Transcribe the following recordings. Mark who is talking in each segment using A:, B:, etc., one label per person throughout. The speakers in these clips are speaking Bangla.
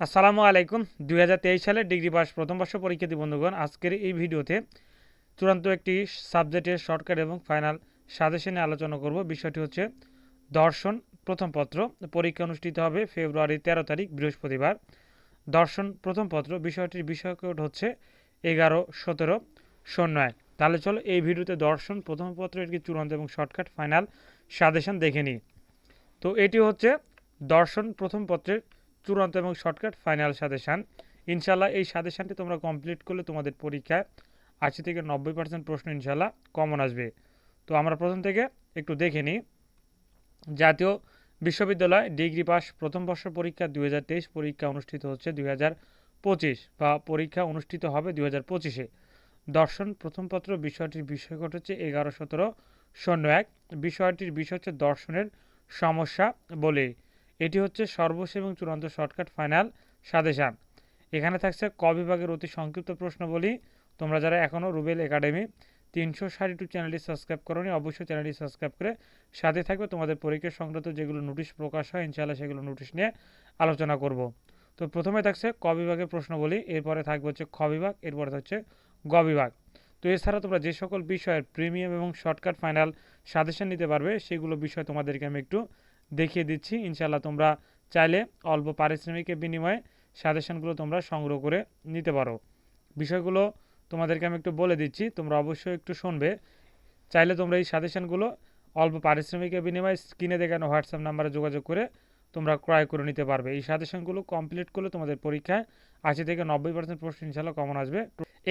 A: আসসালামু আলাইকুম। দুই হাজার তেইশ সালে ডিগ্রি পাস প্রথম বর্ষ পরীক্ষার্থী বন্ধুগণ, আজকের এই ভিডিওতে চূড়ান্ত একটি সাবজেক্টের শর্টকাট এবং ফাইনাল সাজেশনে আলোচনা করব। বিষয়টি হচ্ছে দর্শন প্রথম পত্র। পরীক্ষা অনুষ্ঠিত হবে ফেব্রুয়ারি তেরো তারিখ, বৃহস্পতিবার। দর্শন প্রথম পত্র, বিষয়টির বিষয়কোড হচ্ছে এগারো সতেরো শূন্য এক তাহলে চলো এই ভিডিওতে দর্শন প্রথম পত্রের একটি চূড়ান্ত এবং শর্টকাট ফাইনাল সাজেশন দেখে নিই। তো এটি হচ্ছে দর্শন প্রথম পত্রের চূড়ান্ত এবং শর্টকাট ফাইনাল সাজেশান ইনশাল্লাহ এই সাজেশানটি তোমরা কমপ্লিট করলে তোমাদের পরীক্ষায় আশি থেকে নব্বই পার্সেন্ট প্রশ্ন ইনশাল্লাহ কমন আসবে। তো আমরা প্রথম থেকে একটু দেখে নিই। জাতীয় বিশ্ববিদ্যালয় ডিগ্রি পাস প্রথম বর্ষ পরীক্ষা দুই হাজার তেইশ, পরীক্ষা অনুষ্ঠিত হচ্ছে দু হাজার পঁচিশ বা পরীক্ষা অনুষ্ঠিত হবে দুই হাজার পঁচিশে। দর্শন, প্রথম পত্র, বিষয়টির বিষয়কট হচ্ছে এগারো সতেরো, শূন্য এক। বিষয়টির বিষয় হচ্ছে দর্শনের সমস্যা বলে। এটি হচ্ছে সর্বশেষ এবং চূড়ান্ত শর্টকাট ফাইনাল সাজেশান এখানে থাকছে ক বিভাগের অতি সংক্ষিপ্ত প্রশ্ন বলি তোমরা যারা এখনও রুবেল একাডেমি তিনশো ষাট ইউটিউব চ্যানেলটি সাবস্ক্রাইব করোনি, অবশ্যই চ্যানেলটি সাবস্ক্রাইব করে সাথে থাকবে তোমাদের পরীক্ষা সংক্রান্ত যেগুলো নোটিশ প্রকাশ হয়, ইনশাআল্লাহ সেগুলো নোটিশ নিয়ে আলোচনা করব। তো প্রথমে থাকছে ক বিভাগের প্রশ্ন বলি এরপরে থাকবে হচ্ছে খ বিভাগ, এরপরে থাকছে গ বিভাগ। তো এছাড়া তোমরা যে সকল বিষয়ের প্রিমিয়াম এবং শর্টকাট ফাইনাল সাজেশন নিতে পারবে, সেগুলো বিষয় তোমাদেরকে আমি একটু দেখিয়ে দিচ্ছি। ইনশাল্লাহ তোমরা চাইলে অল্প পারিশ্রমিকের বিনিময়ে সাজেশনগুলো তোমরা সংগ্রহ করে নিতে পারো। বিষয়গুলো তোমাদেরকে আমি একটু বলে দিচ্ছি, তোমরা অবশ্যই একটু শুনবে। চাইলে তোমরা এই সাজেশনগুলো অল্প পারিশ্রমিকের বিনিময়ে স্ক্রিনে দেখানো হোয়াটসঅ্যাপ নাম্বারে যোগাযোগ করে তোমরা ক্রয় করে নিতে পারবে। এই সাজেশনগুলো কমপ্লিট করলে তোমাদের পরীক্ষায় আশি থেকে নব্বই পার্সেন্ট প্রশ্ন ইনশাল্লাহ কমন আসবে।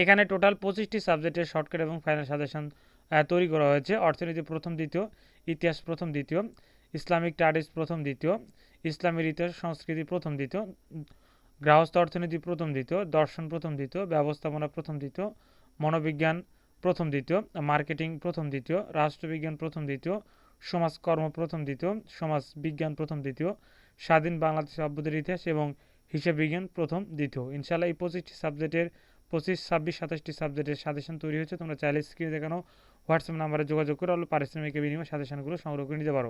A: এখানে টোটাল পঁচিশটি সাবজেক্টের শর্টকাট এবং ফাইনাল সাজেশন তৈরি করা হয়েছে। অর্থনীতি প্রথম, দ্বিতীয়, ইতিহাস প্রথম, দ্বিতীয়। ইসলামিক স্টাডিজ প্রথম দ্বিতীয় ইসলামের ইতিহাস সংস্কৃতি প্রথম দ্বিতীয় গৃহস্থ অর্থনীতি প্রথম দ্বিতীয় দর্শন প্রথম দ্বিতীয় ব্যবস্থাপনা প্রথম দ্বিতীয় মনোবিজ্ঞান প্রথম দ্বিতীয় মার্কেটিং প্রথম দ্বিতীয় রাষ্ট্রবিজ্ঞান প্রথম দ্বিতীয় সমাজকর্ম প্রথম দ্বিতীয় সমাজ বিজ্ঞান প্রথম দ্বিতীয় স্বাধীন বাংলাদেশ অভ্যুদের ইতিহাস এবং হিসাব বিজ্ঞান প্রথম দ্বিতীয় ইনশাল্লাহ এই পঁচিশটি সাবজেক্টের পঁচিশ ছাব্বিশ সাতাশটি সাবজেক্টের সাজেশন তৈরি হয়েছে তোমরা চাইলে স্ক্রিনে দেখানো হোয়াটসঅ্যাপ নাম্বারে যোগাযোগ করে অল্প পারিশ্রমিকের বিনিময়ে সাজেশনগুলো সংগ্রহ করে নিতে পারো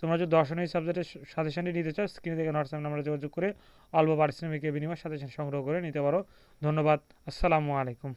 A: তোমরা যদি দর্শনীয় সাবজেক্টের সাজেশনটি নিতে চাও স্ক্রিনে দেখে হোয়াটসঅ্যাপ নাম্বারে যোগাযোগ করে অল্প পারিশ্রমিকের বিনিময়ে সাজেশন সংগ্রহ করে নিতে পারো। ধন্যবাদ। আসসালামু আলাইকুম।